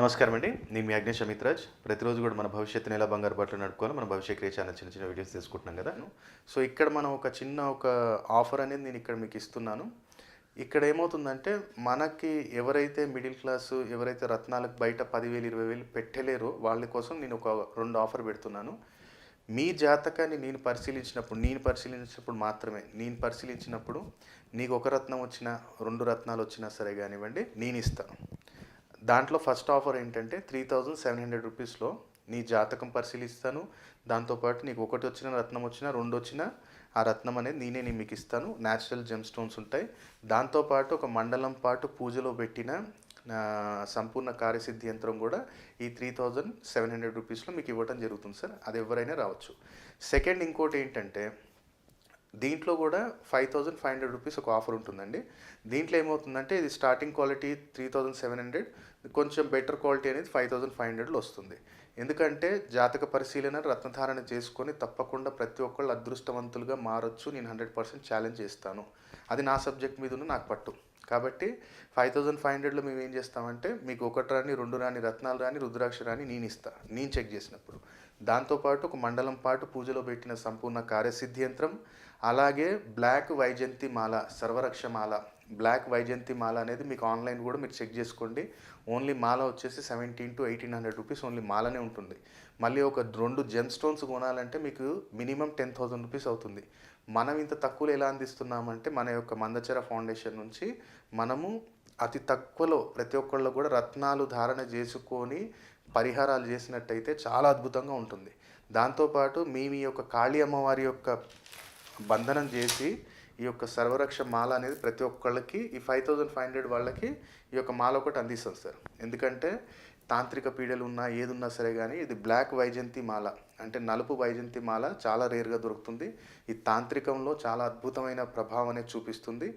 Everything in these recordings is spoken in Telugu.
నమస్కారం అండి. నేను మీ అగ్నేష్ అమిత్రాజ్ ప్రతిరోజు కూడా మన భవిష్యత్తుని ఎలా బంగారు బట్టలు నడుపుకోవాలి మన భవిష్య క్రియ ఛానల్ చిన్న చిన్న వీడియోస్ తీసుకుంటున్నాం కదా. సో ఇక్కడ మనం ఒక చిన్న ఒక ఆఫర్ అనేది నేను ఇక్కడ మీకు ఇస్తున్నాను. ఇక్కడ ఏమవుతుందంటే మనకి ఎవరైతే మిడిల్ క్లాసు ఎవరైతే రత్నాలకు బయట పదివేలు ఇరవై వేలు పెట్టలేరో వాళ్ళ కోసం నేను ఒక రెండు ఆఫర్ పెడుతున్నాను. మీ జాతకాన్ని నేను పరిశీలించినప్పుడు నేను పరిశీలించినప్పుడు మాత్రమే నేను పరిశీలించినప్పుడు నీకు ఒక రత్నం వచ్చినా రెండు రత్నాలు వచ్చినా సరే కానివ్వండి నేను ఇస్తాను దాంట్లో ఫస్ట్ ఆఫర్ ఏంటంటే త్రీ థౌజండ్ సెవెన్ హండ్రెడ్ రూపీస్లో నీ జాతకం పరిశీలిస్తాను. దాంతోపాటు నీకు ఒకటి వచ్చిన రత్నం వచ్చినా రెండు వచ్చినా ఆ రత్నం అనేది నేనే నేను మీకు ఇస్తాను. న్యాచురల్ జెమ్ స్టోన్స్ ఉంటాయి దాంతోపాటు ఒక మండలం పాటు పూజలో పెట్టిన సంపూర్ణ కార్యసిద్ధి యంత్రం కూడా ఈ త్రీ థౌజండ్ సెవెన్ హండ్రెడ్ రూపీస్లో మీకు ఇవ్వడం జరుగుతుంది సార్ అది ఎవరైనా రావచ్చు. సెకండ్ ఇంకోటి ఏంటంటే దీంట్లో కూడా five thousand five hundred rupees ఒక ఆఫర్ ఉంటుందండి. దీంట్లో ఏమవుతుందంటే ఇది starting quality three thousand seven hundred కొంచెం బెటర్ క్వాలిటీ అనేది ఫైవ్ థౌజండ్ ఫైవ్ హండ్రెడ్లో వస్తుంది. ఎందుకంటే జాతక పరిశీలన రత్నధారణ చేసుకొని తప్పకుండా ప్రతి ఒక్కళ్ళు అదృష్టవంతులుగా మారొచ్చు. నేను హండ్రెడ్ పర్సెంట్ ఛాలెంజ్ చేస్తాను. అది నా సబ్జెక్ట్ మీద ఉన్న నాకు పట్టు. కాబట్టి ఫైవ్ థౌజండ్ ఫైవ్ హండ్రెడ్లో మేము ఏం చేస్తామంటే మీకు ఒకటి రాని రెండు రాని రత్నాలు రాని రుద్రాక్ష రాని నేను ఇస్తా. నేను చెక్ చేసినప్పుడు. దాంతోపాటు ఒక మండలం పాటు పూజలో పెట్టిన సంపూర్ణ కార్యసిద్ధి యంత్రం అలాగే బ్లాక్ వైజంతి మాల సర్వరక్ష మాల. బ్లాక్ వైజంతి మాల అనేది మీకు ఆన్లైన్ కూడా మీరు చెక్ చేసుకోండి. ఓన్లీ మాల వచ్చేసి seventeen to eighteen hundred rupees only మాలనే ఉంటుంది. మళ్ళీ ఒక రెండు జెమ్ స్టోన్స్ కొనాలంటే మీకు మినిమం టెన్ థౌసండ్ రూపీస్ అవుతుంది. మనం ఇంత తక్కువలో ఎలా అందిస్తున్నామంటే మన యొక్క మందచర ఫౌండేషన్ నుంచి మనము అతి తక్కువలో ప్రతి ఒక్కళ్ళు కూడా రత్నాలు ధారణ చేసుకొని పరిహారాలు చేసినట్టయితే చాలా అద్భుతంగా ఉంటుంది. దాంతోపాటు మీ మీ యొక్క కాళీ అమ్మవారి యొక్క బంధనం చేసి ఈ యొక్క సర్వరక్ష మాల అనేది ప్రతి ఒక్కళ్ళకి ఈ ఫైవ్ థౌజండ్ ఫైవ్ హండ్రెడ్ వాళ్ళకి ఈ యొక్క మాల ఒకటి అందిస్తాం సార్. ఎందుకంటే తాంత్రిక పీడలు ఉన్నా ఏదున్నా సరే కానీ ఇది బ్లాక్ వైజంతి మాల. అంటే నలుపు వైజంతి మాల చాలా రేర్గా దొరుకుతుంది. ఈ తాంత్రికంలో చాలా అద్భుతమైన ప్రభావం అనేది చూపిస్తుంది.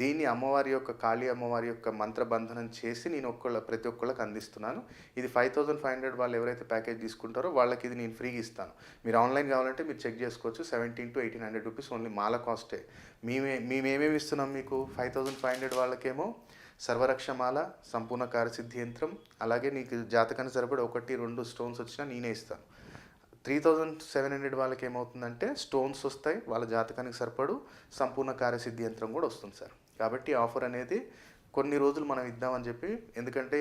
దీన్ని అమ్మవారి యొక్క కాళీ అమ్మవారి యొక్క మంత్రబంధనం చేసి నేను ఒక్కళ్ళ ప్రతి ఒక్కళ్ళకి అందిస్తున్నాను. ఇది ఫైవ్ థౌసండ్ ఫైవ్ హండ్రెడ్ వాళ్ళు ఎవరైతే ప్యాకేజ్ తీసుకుంటారో వాళ్ళకి ఇది నేను ఫ్రీగా ఇస్తాను. మీరు ఆన్లైన్ కావాలంటే మీరు చెక్ చేసుకోవచ్చు. Seventeen to eighteen hundred rupees only మాల కాస్టే. మేమే మేమేమేమి ఇస్తున్నాం మీకు? ఫైవ్ థౌసండ్ ఫైవ్ హండ్రెడ్ వాళ్ళకేమో సర్వరక్షమాల సంపూర్ణ కార్యసిద్ధి యంత్రం అలాగే నీకు జాతకానికి సరిపడి ఒకటి రెండు స్టోన్స్ వచ్చినా నేనే ఇస్తాను. త్రీ థౌజండ్ సెవెన్ హండ్రెడ్ వాళ్ళకి ఏమవుతుందంటే స్టోన్స్ వస్తాయి వాళ్ళ జాతకానికి సరిపడు సంపూర్ణ కార్యసిద్ధి యంత్రం కూడా వస్తుంది సార్. కాబట్టి ఆఫర్ అనేది కొన్ని రోజులు మనం ఇద్దామని చెప్పి ఎందుకంటే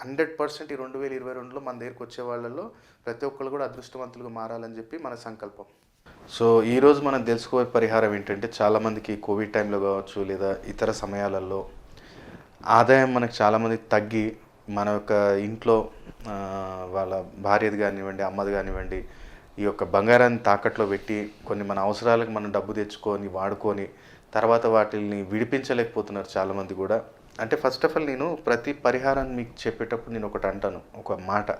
హండ్రెడ్ పర్సెంట్ ఈ రెండు వేల ఇరవై రెండులో మన దగ్గరికి వచ్చే వాళ్ళల్లో ప్రతి ఒక్కళ్ళు కూడా అదృష్టవంతులుగా మారాలని చెప్పి మన సంకల్పం. సో ఈరోజు మనం తెలుసుకోవే పరిహారం ఏంటంటే చాలామందికి కోవిడ్ టైంలో కావచ్చు లేదా ఇతర సమయాలలో ఆదాయం మనకు చాలామంది తగ్గి మన యొక్క ఇంట్లో వాళ్ళ భార్యది కానివ్వండి అమ్మది కానివ్వండి ఈ యొక్క బంగారాన్ని తాకట్లో పెట్టి కొన్ని మన అవసరాలకు మనం డబ్బు తెచ్చుకొని వాడుకొని తర్వాత వాటిని విడిపించలేకపోతున్నారు చాలామంది కూడా. అంటే ఫస్ట్ ఆఫ్ ఆల్ నేను ప్రతి పరిహారాన్ని మీకు చెప్పేటప్పుడు నేను ఒకటి అంటాను ఒక మాట.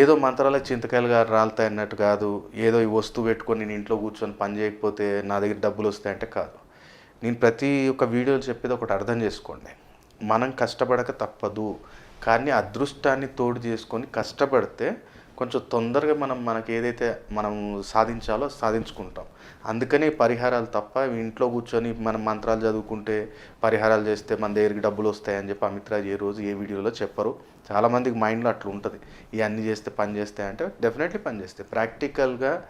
ఏదో మంత్రాలకు చింతకాయలుగా రాలుతాయి అన్నట్టు కాదు ఏదో ఈ వస్తువు పెట్టుకొని నేను ఇంట్లో కూర్చొని పని చేయకపోతే నా దగ్గర డబ్బులు వస్తాయంటే కాదు. నేను ప్రతి ఒక్క వీడియోలు చెప్పేది ఒకటి అర్థం చేసుకోండి. మనం కష్టపడక తప్పదు. కానీ అదృష్టాన్ని తోడు చేసుకొని కష్టపడితే కొంచెం తొందరగా మనం మనకి ఏదైతే మనం సాధించాలో సాధించుకుంటాం. అందుకనే పరిహారాలు తప్ప ఇంట్లో కూర్చొని మనం మంత్రాలు చదువుకుంటే పరిహారాలు చేస్తే మన దగ్గరికి డబ్బులు వస్తాయని చెప్పి అమిత్రాజ్ ఏ రోజు ఏ వీడియోలో చెప్పరు. చాలామందికి మైండ్లో అట్లా ఉంటుంది. ఇవన్నీ చేస్తే పని చేస్తాయి అంటే డెఫినెట్లీ పని చేస్తాయి ప్రాక్టికల్గా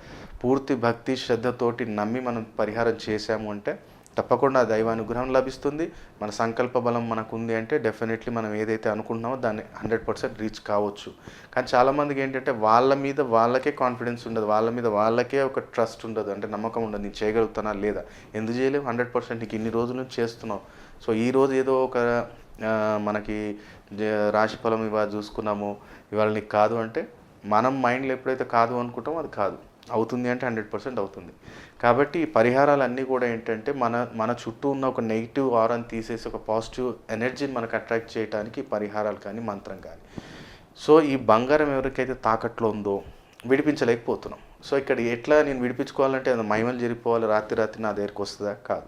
పూర్తి భక్తి శ్రద్ధతోటి నమ్మి మనం పరిహారం చేసాము అంటే తప్పకుండా దైవ అనుగ్రహం లభిస్తుంది. మన సంకల్ప బలం మనకు ఉంది అంటే డెఫినెట్లీ మనం ఏదైతే అనుకుంటున్నామో దాన్ని హండ్రెడ్ పర్సెంట్ రీచ్ కావచ్చు. కానీ చాలామందికి ఏంటంటే వాళ్ళ మీద వాళ్ళకే కాన్ఫిడెన్స్ ఉండదు. వాళ్ళ మీద వాళ్ళకే ఒక ట్రస్ట్ ఉండదు. అంటే నమ్మకం ఉండదు. నేను చేయగలుగుతానా లేదా? ఎందుకు చేయలేవు హండ్రెడ్ పర్సెంట్ నీకు ఇన్ని రోజుల నుంచి చేస్తున్నావు. సో ఈ రోజు ఏదో ఒక మనకి రాశిఫలం రాశి ఫలం ఇవాళ చూసుకున్నాము. ఇవాళ నీకు కాదు అంటే మనం మైండ్లో ఎప్పుడైతే కాదు అనుకుంటామో అది కాదు. అవుతుంది అంటే హండ్రెడ్ పర్సెంట్ అవుతుంది. కాబట్టి పరిహారాలు పరిహారాలన్నీ కూడా ఏంటంటే మన మన చుట్టూ ఉన్న ఒక నెగిటివ్ ఆరాని తీసేసి ఒక పాజిటివ్ ఎనర్జీని మనకు అట్రాక్ట్ చేయడానికి పరిహారాలు కానీ మంత్రం కానీ. సో ఈ బంగారం ఎవరికైతే తాకట్లో ఉందో విడిపించలేకపోతున్నాం. సో ఇక్కడ ఎట్లా నేను విడిపించుకోవాలంటే అది మహిమలు జరిగిపోవాలి రాత్రి రాత్రి నా దగ్గరికి వస్తుందా? కాదు.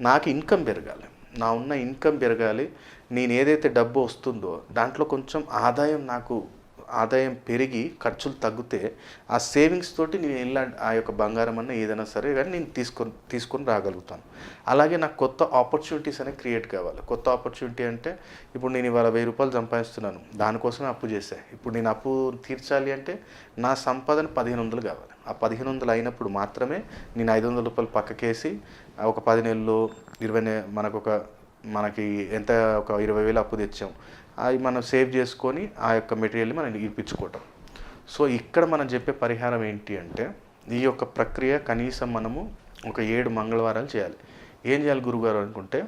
నాకు ఇన్కమ్ పెరగాలి. నా ఉన్న ఇన్కమ్ పెరగాలి. నేను ఏదైతే డబ్బు వస్తుందో దాంట్లో కొంచెం ఆదాయం నాకు ఆదాయం పెరిగి ఖర్చులు తగ్గితే ఆ సేవింగ్స్ తోటి నేను ఇలా ఆ యొక్క బంగారం అన్న ఏదైనా సరే కానీ నేను తీసుకొని తీసుకొని రాగలుగుతాను. అలాగే నాకు కొత్త ఆపర్చునిటీస్ అనేవి క్రియేట్ కావాలి. కొత్త ఆపర్చునిటీ అంటే ఇప్పుడు నేను ఇవాళ వెయ్యి రూపాయలు సంపాదిస్తున్నాను. దానికోసమే అప్పు చేశా. ఇప్పుడు నేను అప్పు తీర్చాలి అంటే నా సంపాదన పదిహేను వందలు కావాలి. ఆ పదిహేను వందలు అయినప్పుడు మాత్రమే నేను ఐదు వందల రూపాయలు పక్కకేసి ఒక పది నెలలు ఇరవై మనకు ఒక మనకి ఎంత ఒక ఇరవై వేలు అప్పు తెచ్చాం అవి మనం సేవ్ చేసుకొని ఆ యొక్క మెటీరియల్ని మనం ఇప్పించుకోవటం. సో ఇక్కడ మనం చెప్పే పరిహారం ఏంటి అంటే ఈ యొక్క ప్రక్రియ కనీసం మనము ఒక ఏడు మంగళవారాలు చేయాలి. ఏం చేయాలి గురుగారు అనుకుంటే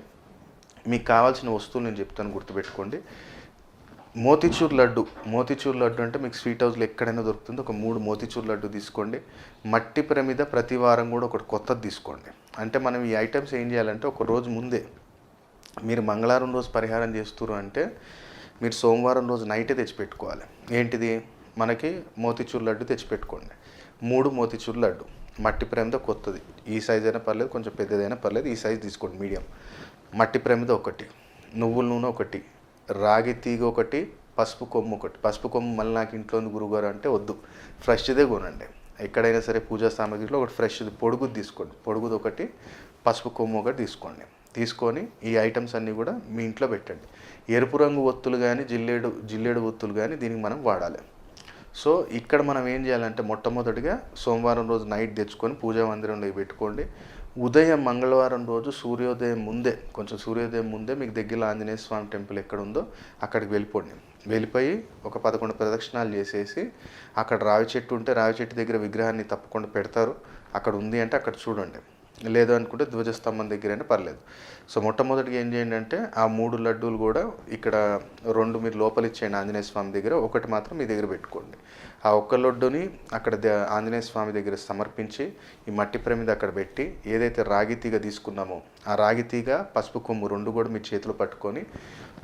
మీకు కావాల్సిన వస్తువులు నేను చెప్తాను గుర్తుపెట్టుకోండి. మోతిచూర్ లడ్డు మోతిచూర్ లడ్డు అంటే మీకు స్వీట్ హౌస్లో ఎక్కడైనా దొరుకుతుంది ఒక మూడు మోతిచూర్ లడ్డు తీసుకోండి. మట్టి ప్రమిద ప్రతి వారం కూడా ఒకటి కొత్తది తీసుకోండి. అంటే మనం ఈ ఐటమ్స్ ఏం చేయాలంటే ఒక రోజు ముందే మీరు మంగళవారం రోజు పరిహారం చేస్తున్నారు అంటే మీరు సోమవారం రోజు నైటే తెచ్చిపెట్టుకోవాలి. ఏంటిది? మనకి మోతిచూర్ లడ్డు తెచ్చిపెట్టుకోండి. మూడు మోతిచూర్ లడ్డు. మట్టి ప్రేమతో కొత్తది. ఈ సైజ్ అయినా పర్లేదు కొంచెం పెద్దదైనా పర్లేదు ఈ సైజ్ తీసుకోండి మీడియం మట్టి ప్రేమతో ఒకటి నువ్వుల నూనె ఒకటి రాగి తీగ ఒకటి పసుపు కొమ్ము ఒకటి. పసుపు కొమ్ము మళ్ళీ నాకు ఇంట్లో ఉంది గురుగారు అంటే వద్దు. ఫ్రెష్దే కొనండి. ఎక్కడైనా సరే పూజా సామాగ్రిలో ఒకటి ఫ్రెష్ది పొడుగుది తీసుకోండి. పొడుగుది ఒకటి పసుపు కొమ్ము ఒకటి తీసుకోండి. తీసుకొని ఈ ఐటమ్స్ అన్నీ కూడా మీ ఇంట్లో పెట్టండి. ఎరుపు రంగు ఒత్తులు కానీ జిల్లేడు జిల్లేడు ఒత్తులు కానీ దీనికి మనం వాడాలి. సో ఇక్కడ మనం ఏం చేయాలంటే మొట్టమొదటిగా సోమవారం రోజు నైట్ తెచ్చుకొని పూజా మందిరంలో పెట్టుకోండి. ఉదయం మంగళవారం రోజు సూర్యోదయం ముందే కొంచెం సూర్యోదయం ముందే మీకు దగ్గరలో ఆంజనేయ స్వామి టెంపుల్ ఎక్కడ ఉందో అక్కడికి వెళ్ళిపోండి. వెళ్ళిపోయి ఒక పదకొండు ప్రదక్షిణాలు చేసేసి అక్కడ రావి చెట్టు ఉంటే రావి చెట్టు దగ్గర విగ్రహాన్ని తప్పకుండా పెడతారు. అక్కడ ఉంది అంటే అక్కడ చూడండి. లేదు అనుకుంటే ధ్వజస్తంభం దగ్గరైనా పర్లేదు. సో మొట్టమొదటిగా ఏం చేయండి అంటే ఆ మూడు లడ్డూలు కూడా ఇక్కడ రెండు మీరు లోపల ఇచ్చేయండి ఆంజనేయ స్వామి దగ్గర ఒకటి మాత్రం మీ దగ్గర పెట్టుకోండి. ఆ ఒక్క లడ్డుని అక్కడ ద- ఆంజనేయ స్వామి దగ్గర సమర్పించి ఈ మట్టి ప్రమిద అక్కడ పెట్టి ఏదైతే రాగి తీగ తీసుకున్నామో ఆ రాగి తీగ పసుపు కొమ్ము రెండు కూడా మీ చేతిలో పట్టుకొని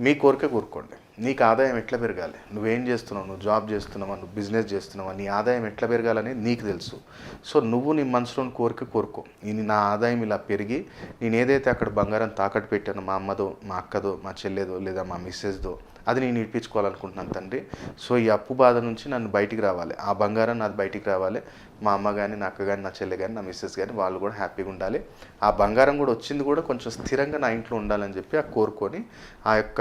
మీ కోరిక కోరుకోండి. నీకు ఆదాయం ఎట్లా పెరగాలి? నువ్వేం చేస్తున్నావు? నువ్వు జాబ్ చేస్తున్నావా? నువ్వు బిజినెస్ చేస్తున్నావా? నీ ఆదాయం ఎట్లా పెరగాలని నీకు తెలుసు. సో నువ్వు నీ మనసులోని కోరిక కోరుకో. ఇది నా ఆదాయం ఇలా పెరిగి నేను ఏదైతే అక్కడ బంగారం తాకట్టు పెట్టానో మా అమ్మదో మా అక్కదో మా చెల్లెదో లేదా మా మిస్సెస్దో అది నేను ఇప్పించుకోవాలనుకుంటున్నాను తండ్రి. సో ఈ అప్పు బాధ నుంచి నన్ను బయటికి రావాలి. ఆ బంగారం నాది బయటికి రావాలి. మా అమ్మ కానీ నా అక్క కానీ నా చెల్లె కానీ నా మిస్సెస్ కానీ వాళ్ళు కూడా హ్యాపీగా ఉండాలి. ఆ బంగారం కూడా వచ్చింది కూడా కొంచెం స్థిరంగా నా ఇంట్లో ఉండాలని చెప్పి ఆ కోరుకొని ఆ యొక్క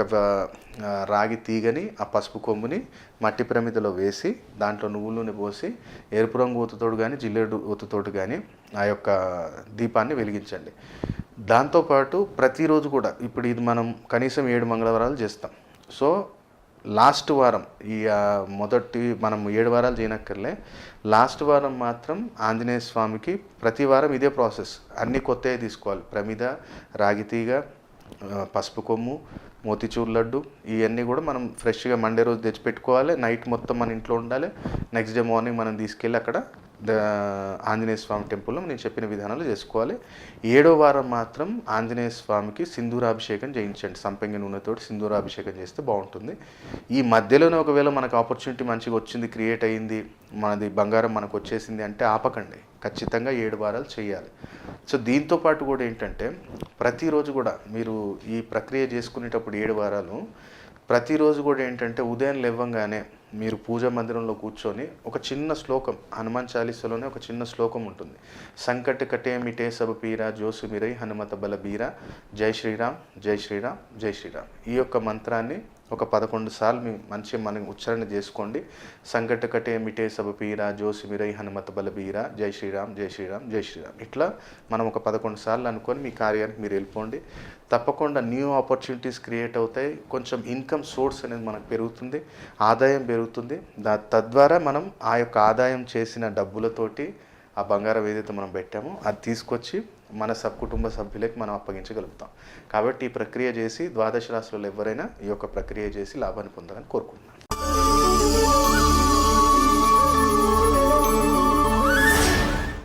రాగి తీగని ఆ పసుపు కొమ్ముని మట్టి ప్రమిదలో వేసి దాంట్లో నువ్వుల నూనె పోసి ఎరుపు రంగు ఊతుతోడు కానీ జిల్లేడు ఊతుతోడు కానీ ఆ యొక్క దీపాన్ని వెలిగించండి. దాంతోపాటు ప్రతిరోజు కూడా ఇప్పుడు ఇది మనం కనీసం ఏడు మంగళవారాలు చేస్తాం. సో లాస్ట్ వారం ఈ మొదటి మనం ఏడు వారాలు చేయనక్కర్లే లాస్ట్ వారం మాత్రం ఆంజనేయ స్వామికి ప్రతి వారం ఇదే ప్రాసెస్. అన్నీ కొత్తవి తీసుకోవాలి. ప్రమిద రాగితీగ పసుపు కొమ్ము మోతిచూర్ లడ్డు ఇవన్నీ కూడా మనం ఫ్రెష్గా మండే రోజు తెచ్చిపెట్టుకోవాలి. నైట్ మొత్తం మన ఇంట్లో ఉండాలి. నెక్స్ట్ డే మార్నింగ్ మనం తీసుకెళ్ళి అక్కడ ఆంజనేయ స్వామి టెంపుల్లో నేను చెప్పిన విధానాలు చేసుకోవాలి. ఏడో వారం మాత్రం ఆంజనేయ స్వామికి సింధూరాభిషేకం చేయించండి. సంపంగి నూనెతోటి సింధూరాభిషేకం చేస్తే బాగుంటుంది. ఈ మధ్యలోనే ఒకవేళ మనకు ఆపర్చునిటీ మంచిగా వచ్చింది క్రియేట్ అయ్యింది మనది బంగారం మనకు వచ్చేసింది అంటే ఆపకండి. ఖచ్చితంగా ఏడు వారాలు చేయాలి. సో దీంతో పాటు కూడా ఏంటంటే ప్రతిరోజు కూడా మీరు ఈ ప్రక్రియ చేసుకునేటప్పుడు ఏడు వారాలు ప్రతిరోజు కూడా ఏంటంటే ఉదయం లేవగానే మీరు పూజ మందిరంలో కూర్చొని ఒక చిన్న శ్లోకం హనుమాన్ చాలీసాలోనే ఒక చిన్న శ్లోకం ఉంటుంది. సంకట కటే మిటే సబ పీరా జోసు మిరై హనుమత బల బీరా జై శ్రీరామ్ జై శ్రీరామ్ జై శ్రీరామ్. ఈ యొక్క మంత్రాన్ని ఒక పదకొండు సార్లు మీ మంచిగా మనం ఉచ్చారణ చేసుకోండి. సంకటకటే మిటే సభ పీరా జోసి మిరై హనుమత బల బీరా. జై శ్రీరామ్ జై శ్రీరామ్ జై శ్రీరామ్. ఇట్లా మనం ఒక పదకొండు సార్లు అనుకొని మీ కార్యానికి మీరు వెళ్ళిపోండి. తప్పకుండా న్యూ ఆపర్చునిటీస్ క్రియేట్ అవుతాయి. కొంచెం ఇన్కమ్ సోర్స్ అనేది మనకు పెరుగుతుంది. ఆదాయం పెరుగుతుంది. దా తద్వారా మనం ఆ యొక్క ఆదాయం చేసిన డబ్బులతోటి ఆ బంగారం ఏదైతే మనం పెట్టామో. అది తీసుకొచ్చి మన సబ్ కుటుంబ సభ్యులకి మనం అప్పగించగలుగుతాం. కాబట్టి ఈ ప్రక్రియ చేసి ద్వాదశ రాశులలో ఎవరైనా ఈ యొక్క ప్రక్రియ చేసి లాభాన్ని పొందాలని కోరుకుంటున్నాను.